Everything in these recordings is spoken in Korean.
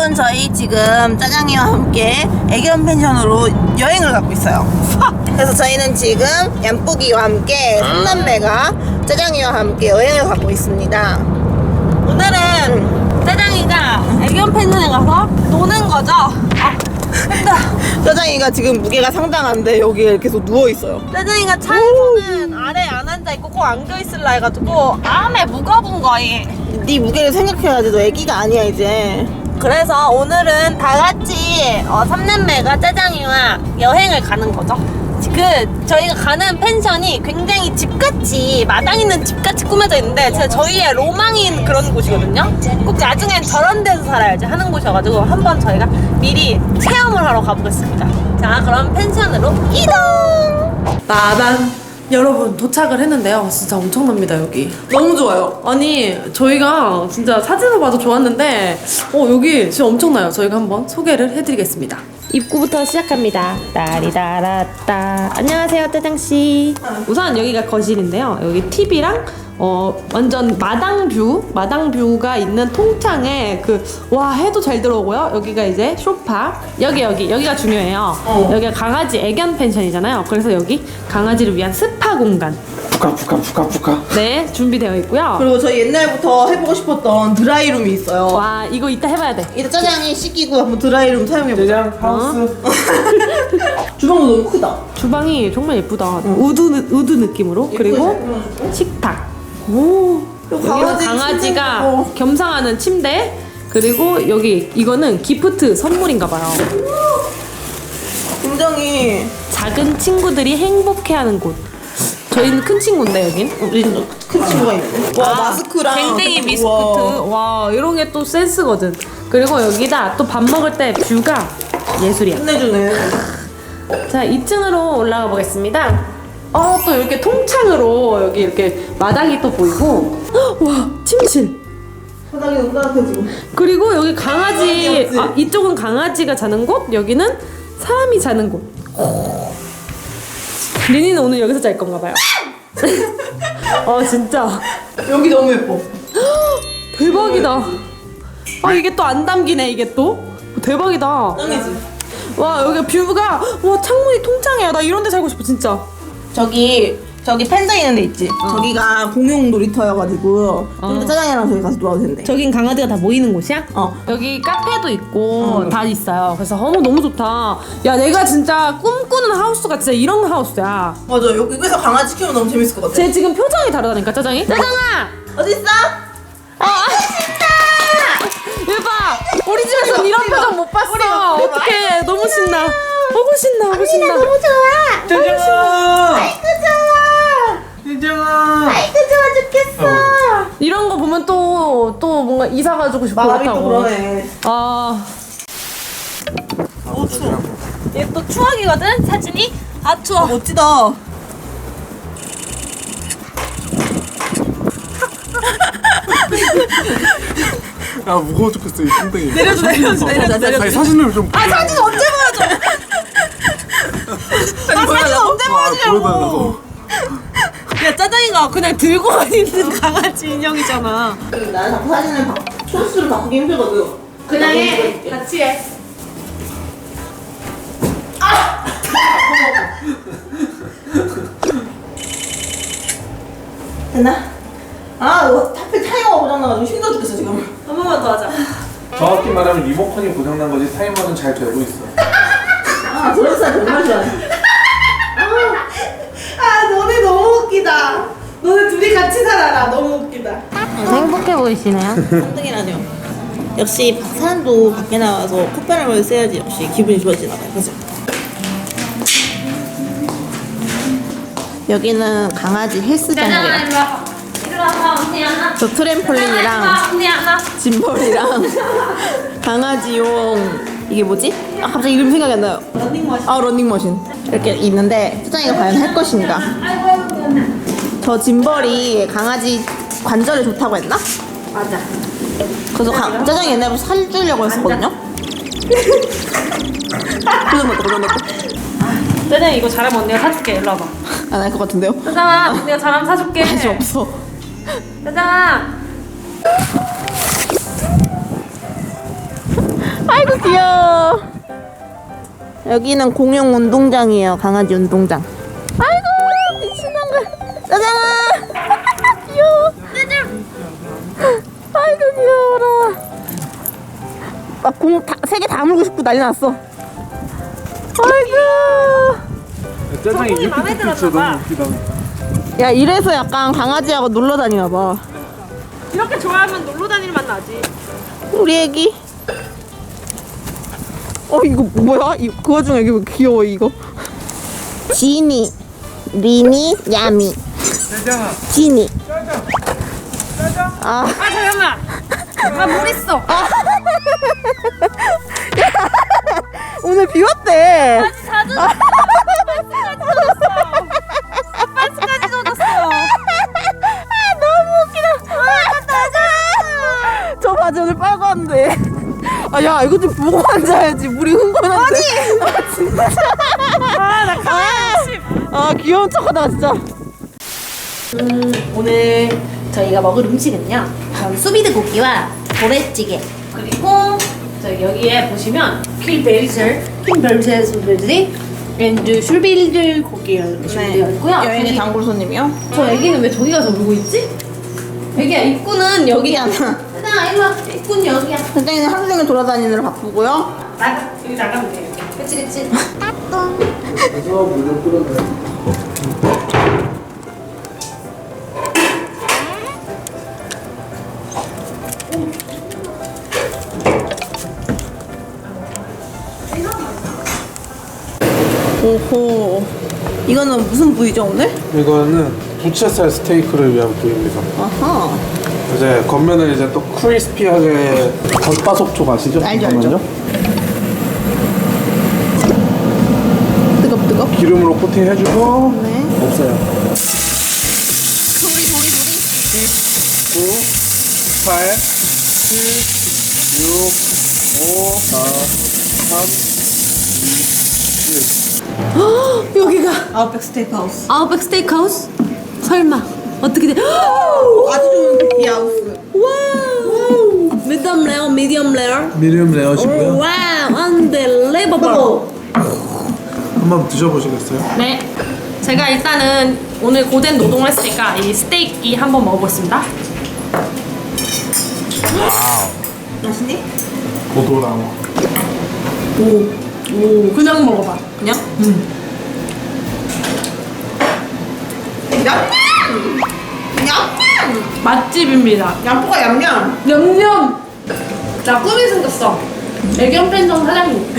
여러분 저희 지금 짜장이와 함께 애견 펜션으로 여행을 가고 있어요. 그래서 저희는 지금 얌뿌기와 함께 삼남매가 짜장이와 함께 여행을 가고 있습니다. 오늘은 짜장이가 애견 펜션에 가서 노는 거죠. 아, 힘들어. 짜장이가 지금 무게가 상당한데 여기에 계속 누워 있어요. 짜장이가 차에서는 아래 안 앉아 있고 꼭 안겨 있을라 해가지고 마음에 무거운 거이. 네 무게를 생각해야지 너 애기가 아니야 이제. 그래서 오늘은 다 같이 어, 삼남매가 짜장이와 여행을 가는 거죠. 그 저희가 가는 펜션이 굉장히 집같이 마당 있는 집같이 꾸며져 있는데 진짜 저희의 로망인 그런 곳이거든요. 꼭 나중엔 저런 데서 살아야지 하는 곳이어가지고 한번 저희가 미리 체험을 하러 가보겠습니다. 자 그럼 펜션으로 이동. 나단 여러분 도착을 했는데요. 진짜 엄청납니다 여기. 너무 좋아요. 아니 저희가 진짜 사진을 봐도 좋았는데 어 여기 진짜 엄청나요. 저희가 한번 소개를 해드리겠습니다. 입구부터 시작합니다. 따리다라따. 안녕하세요 짜장씨. 우선 여기가 거실인데요. 여기 TV랑 어 완전 마당 뷰 마당 뷰가 있는 통창에 그 와 해도 잘 들어오고요 여기가 이제 소파 여기 여기 여기가 중요해요 여기가 강아지 애견 펜션이잖아요 그래서 여기 강아지를 위한 스파 공간 푸카 푸카 푸카 푸카. 네 준비되어 있고요. 그리고 저희 옛날부터 해보고 싶었던 드라이룸이 있어요. 와 이거 이따 해봐야 돼. 이따 짜장이 씻기고 한번 드라이룸 사용해보자. 짜장 하우스. 주방도 너무 크다. 주방이 정말 예쁘다. 우드 느- 우드 느낌으로. 그리고 식탁. 오 여기는 강아지 강아지가. 겸상하는 침대. 그리고 여기 이거는 기프트 선물인가 봐요. 굉장히 작은 친구들이 행복해하는 곳 저희는 큰 친구인데 여긴 우리는 큰 친구가 있네. 와 아, 마스크랑 댕댕이 미스코트 우와. 와 이런 게 또 센스거든 그리고 여기다 또 밥 먹을 때 뷰가 예술이야 끝내주네. 자 2층으로 올라가 보겠습니다 어 또 이렇게 통창으로 여기 이렇게 마당이 또 보이고 헉, 와 침실 바닥이 너무 따뜻해 지금. 그리고 여기 강아지? 아, 이쪽은 강아지가 자는 곳 여기는 사람이 자는 곳 리니는 오늘 여기서 잘 건가 봐요 어 진짜 여기 너무 예뻐. 대박이다. 아 이게 또 안 담기네 이게 또 대박이다. 짱이지. 와 여기 뷰가 와 창문이 통창해요. 나 이런 데 살고 싶어 진짜. 저기 저기 펜션 있는 데 있지. 저기가 공용 놀이터여가지고 좀 이따 짜장이랑 저기 가서 놀아도 된대. 저긴 강아지가 다 모이는 곳이야? 어. 여기 카페도 있고 다 있어요. 그래서 어머 너무 좋다. 야 내가 진짜 꿈꾸는 하우스가 진짜 이런 하우스야. 맞아 여기 여기서 강아지 키우면 너무 재밌을 것 같아. 쟤 지금 표정이 다르다니까 짜장이. 짜장아. 어디 있어? 아, 대박! 우리 집에서 이런 표정 못 봤어. 어떡해. 너무 신나. 너무 신나. 너무 신나. 좋아. 짜장 아이고 좋아. 짜장 아이고 좋아 죽겠어. 이런 거 보면 또, 또 뭔가 이사 가지고 싶어 마음이 또 그렇다고. 그러네. 아, 어 추워. 이게 또 추억이거든 사진이. 아 추워. 멋지다. 야 무거워 죽겠어 이 뚱땡이 내려줘 내려줘 내려줘 내려줘. 아니 사진을 좀 아 사진 언제 보여줘? 아 사진 언제 보여주냐고. 야 짜장이가 그냥 들고 있는 강아지 인형이잖아. 나는 자꾸 사진을 바, 초수를 바꾸기 힘들거든. 그냥 해. 같이 해. 됐나? 아, 이거 하필 타이머가 고장나가지고 힘들어 죽겠어 지금. 한 번만 더 하자. 정확히 말하면 리모컨이 고장난 거지 타이머는 잘 되고 있어 아, 저런 사람 정말 좋아해. 웃기다. 너네 둘이 같이 살아라. 너무 웃기다. 행복해 보이시네요. 3등이라뇨. 역시 바- 사람도 밖에 나와서 콧바람을 쐬야지 역시 기분이 좋아지나 봐요. 그죠? 여기는 강아지 헬스장이에요. 와. 이리 와 언니 하나. 저 트램폴린이랑 언니 하나. 짐벌이랑 강아지용 이게 뭐지? 아 갑자기 이름 생각이 안 나요. 런닝머신. 아 런닝머신 이렇게 있는데 수장이가 과연 할 것인가? 저 짐벌이 강아지 관절에 좋다고 했나? 맞아. 그래서 가, 짜장이 옛날부터 살 주려고 했었거든요. 그런 것도 그런 것도 짜장 이거 잘하면 언니가 사줄게. 일로 와봐. 안 할 것 같은데요? 짜장아, 언니가 잘하면 사줄게. 관심 없어. 짜장아. 아이고 귀여워. 여기는 공용 운동장이에요. 강아지 운동장. 짜장아. 귀여워. 아이고 귀여워라. 막공세 개 다 물고 싶고 난리 났어. 아이고. 짜장이 이렇게 마음에 들었나 너무 웃기다. 야 이래서 약간 강아지하고 놀러 다니나 봐. 이렇게 좋아하면 놀러 다닐 맛 나지. 우리 애기. 어 이거 뭐야? 이, 그 와중에 이게 왜 귀여워 이거. 지니, 리니, 야미. 지니. 아 아, 잠깐만. 아물 있어. 오늘 비 왔대. 자주 반스까지 젖었어. 아, 너무 웃기다. 아. 저 바지 오늘. 아, 야, 이거 좀 보고 앉아야지. 물이 흥건한데. 아니! 아, 진짜. 아, 나 아, 귀여운 척 하다가 진짜. 오늘 저희가 먹을 음식은요. 음, 수비드 고기와 도래찌개 그리고 저 여기에 보시면 킬벨젤, 킬벨젤 수비드 앤드 슐빌드 고기가 이렇게 준비되어 있고요. 여행의 저기- 단골 손님이요? 저 애기는 왜 저기 가서 울고 있지? 애기야 입구는 여기야. 나 일로 와. 입구는 여기야. 선생님 하루 종일 돌아다니느라 바쁘고요. 나가 여기 나가면 돼. 그치 그치. 그래서 오호. 이거는 무슨 부위죠, 오늘? 이거는 부채살 스테이크를 위한 부위입니다. 아하. 이제 겉면을 이제 또 크리스피하게 겉바속촉 아시죠? 알죠, 잠깐만요. 뜨겁, 뜨겁. 기름으로 코팅해주고 네. 없어요. 소리, 소리, 소리. 9, 8, 7, 6, 5, 4, 3, 여기가 아웃백 스테이크 하우스. 아웃백 스테이크하우스? 설마 어떻게 돼? 아주 좋은 비하우스. 와우 미디엄 레어 미디엄 레어 2. 미디움 레어시고요. 와우 unbelievable 한번 드셔보시겠어요? 네 제가 일단은 오늘 고된 노동을 했으니까 이 스테이크 한번 먹어보겠습니다 맛있니? 고도랑 오 그냥 먹어봐 그냥? 응. 얌얌! 얌얌! 맛집입니다 양포가 얌얌! 냠냠 나 꿈이 생겼어 애견 펜션 사장님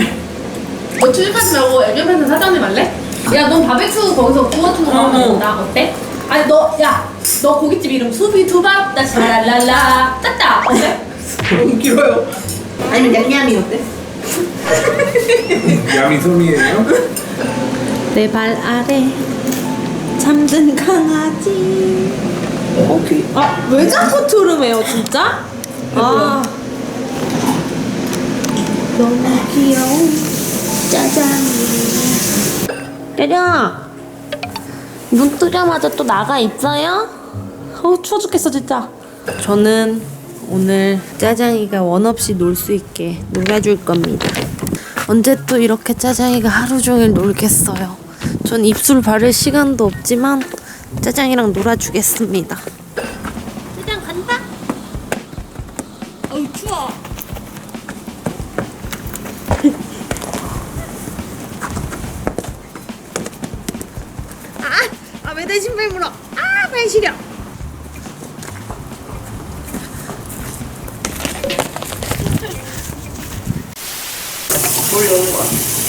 너 취직하지 말고 애견 펜션 사장님 할래? 야 넌 바베큐 거기서 구워주는 거 하면 된다 어때? 아니 너 야 너 고깃집 이름 수비두밥 나 랄랄라 짰다 어때? 너무 길어요. 아니면 얌얌이 어때? 야미소미예요? 내 발 아래 잠든 강아지. 오케이. 아 왜 자꾸 트름해요 진짜? 아 너무 귀여운 짜장이. 때려 눈 뜨자마자 또 나가 있어요? 어우 추워 죽겠어 진짜 저는 오늘 짜장이가 원 없이 놀 수 있게 놀아줄 겁니다. 언제 또 이렇게 짜장이가 하루 종일 놀겠어요? 전 입술 바를 시간도 없지만 짜장이랑 놀아주겠습니다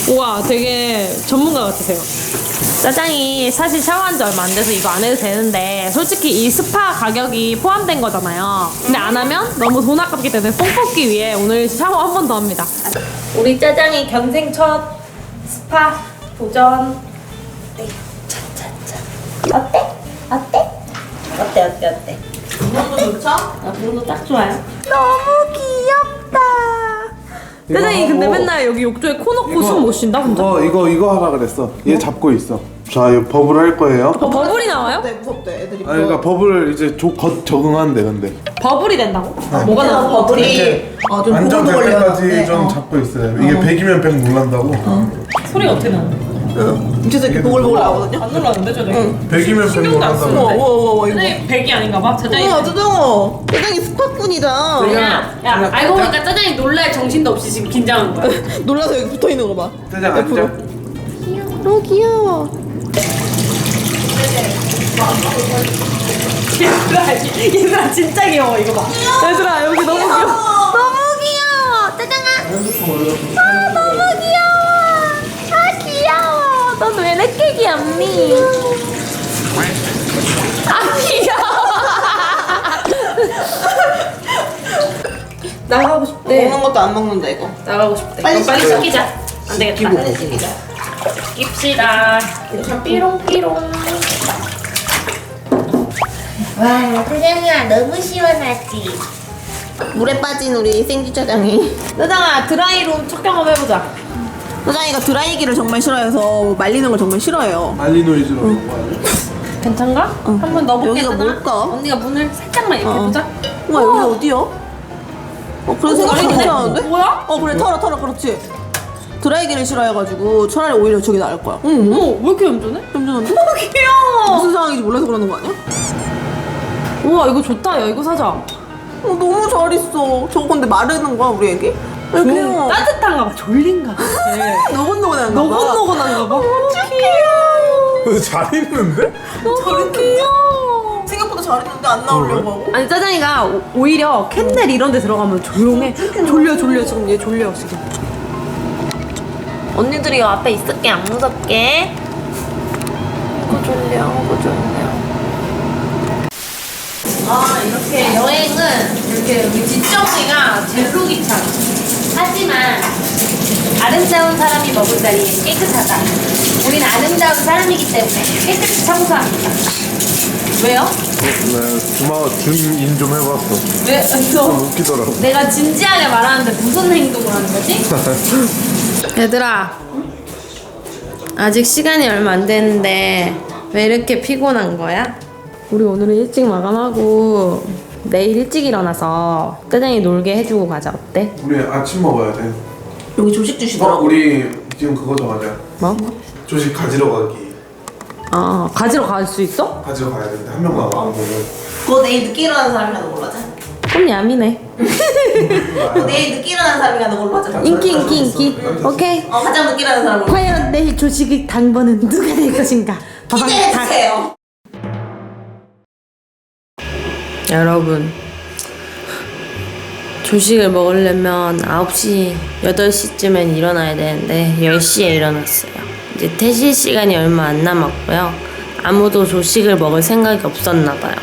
우와 되게 전문가 같으세요 짜장이 사실 샤워한 지 얼마 안 돼서 이거 안 해도 되는데 솔직히 이 스파 가격이 포함된 거잖아요 근데 안 하면 너무 돈 아깝기 때문에 뽕 뽑기 위해 오늘 샤워 한 번 더 합니다 우리 짜장이 견생 첫 스파 도전 어때? 어때? 어때, 어때, 어때? 분홍도 좋죠? 아, 분홍도 딱 좋아요. 너무. 이거 근데 하고 맨날 여기 욕조에 코 넣고 숨 못 쉰다 혼자. 이거 이거 이거 하라 그랬어. 얘 잡고 있어. 자, 이 버블 할 거예요. 어, 버블이 나와요? 네 무섭대 애들이. 아, 그러니까 버블을 이제 조, 겉 적응한대 근데. 버블이 된다고? 뭐가 나와 버블이 어좀 안정될 때까지 네, 좀 어. 잡고 있어요. 이게 100이면 100 놀란다고. 소리가 어떻게 나 요? 밑에서 이렇게 보글보글 나오거든요. 안 놀랐는데 저녁에 100이면 100 신경도 안 놀란다고. 우와 우와 우와 이거. 짜장이 100이 아닌가 봐 짜장이 우와 짜장어. 짜장이 스파꾼이다. 야, 야 알고 보니까 짜장이 놀랄 정신도 없이 지금 긴장한 거야 놀라서 여기 붙어 있는 거 봐. 짜장 앉아. 너무 귀여워. 얘들아 얘들아 진짜 귀여워 이거 봐 얘들아 여기 너무 귀여워 너무 귀여워. 짜장아. 아 너무 귀여워. 아 귀여워. 넌 왜 이렇게 귀엽니? 아 귀여워. 나가고 싶대 먹는 것도 안 먹는다 이거. 나가고 싶대 빨리 빨리. 시키자 안 되겠다 빨리 시키자 깁시다 삐롱삐롱 와, 짜장아 너무 시원하지? 물에 빠진 우리 생쥐 짜장이. 짜장아 드라이룸 첫 경험 해보자 짜장이가 드라이기를 정말 싫어해서 말리는 걸 정말 싫어해요. 알리 노이즈로 그런 거 아니야? 괜찮가? 한번 넣어볼게 여기가. 뭘까? 언니가 문을 살짝만 이렇게 어. 해보자 우와 여기 어디야? 어 그래 생각보다 알겠네. 괜찮은데? 뭐야? 어 그래 털어 털어 그렇지. 드라이기를 싫어해가지고 차라리 오히려 저게 나을 거야. 응. 어머 왜 이렇게 얌전해? 얌전한데? 귀여워 무슨 상황인지 몰라서 그러는 거 아니야? 우와 이거 좋다 야 이거 사자 어 너무 잘 있어. 저거 근데 마르는 거야 우리 애기? 왜좀 귀여워? 따뜻한가 봐 졸린가 봐 네. 노곤노곤한가 봐. 노곤노곤한가 봐 근데 잘 있는데? 너무 귀여워. 생각보다 잘 있는데 안 나오려고 하고. 아니 짜장이가 오- 오히려 캔넬 이런 데 들어가면 조용해 졸려 졸려 지금 얘 졸려 지금 언니들이 앞에 있을게 안 무섭게. 이거 졸려, 이거 졸려. 아 이렇게 여행은 이렇게 우리 제일 귀찮아 하지만 아름다운 사람이 먹을 자리에 깨끗하다 우리는 아름다운 사람이기 때문에 깨끗이 청소합니다 왜요? 네, 주마 준인 좀 해봤어. 왜? 너 웃기더라고. 내가 진지하게 말하는데 무슨 행동을 하는 거지? 얘들아 아직 시간이 얼마 안 됐는데 왜 이렇게 피곤한 거야? 우리 오늘은 일찍 마감하고 내일 일찍 일어나서 짜장이 놀게 해주고 가자 어때? 우리 아침 먹어야 돼. 여기 조식 어, 주시더라고. 우리 지금 그거 정하자. 뭐? 조식 가지러 가기. 아 가지러 갈 수 있어? 가지러 가야 되는데 한 명 나가면 그거 내일 늦게 일어나는 사람이 하는 걸로 하자. 그럼 야미네 그거 내일 늦게 일어나는 사람이 하는 걸로 하자. 인기 인기 인기 오케이 어, 가장 늦게 일어나는 사람으로. 과연 내일 조식의 당번은 누가 될 것인가? 기대해주세요. 여러분 조식을 먹으려면 9시, 8시쯤엔 일어나야 되는데 10시에 일어났어요. 이제 퇴실 시간이 얼마 안 남았고요. 아무도 조식을 먹을 생각이 없었나 봐요.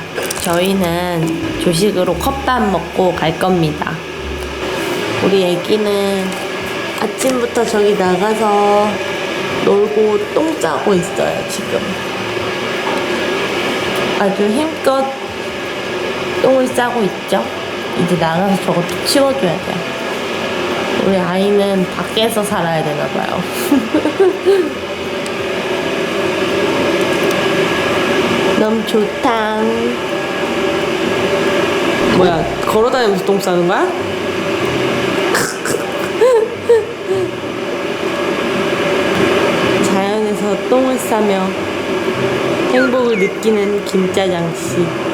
저희는 조식으로 컵밥 먹고 갈 겁니다. 우리 애기는 아침부터 저기 나가서 놀고 똥 싸고 있어요, 지금. 아주 힘껏 똥을 싸고 있죠. 이제 나가서 저것도 치워줘야 돼요. 우리 아이는 밖에서 살아야 되나 봐요. 너무 좋다. 뭐야, 걸어다니면서 똥 싸는 거야? 자연에서 똥을 싸며 행복을 느끼는 김짜장 씨.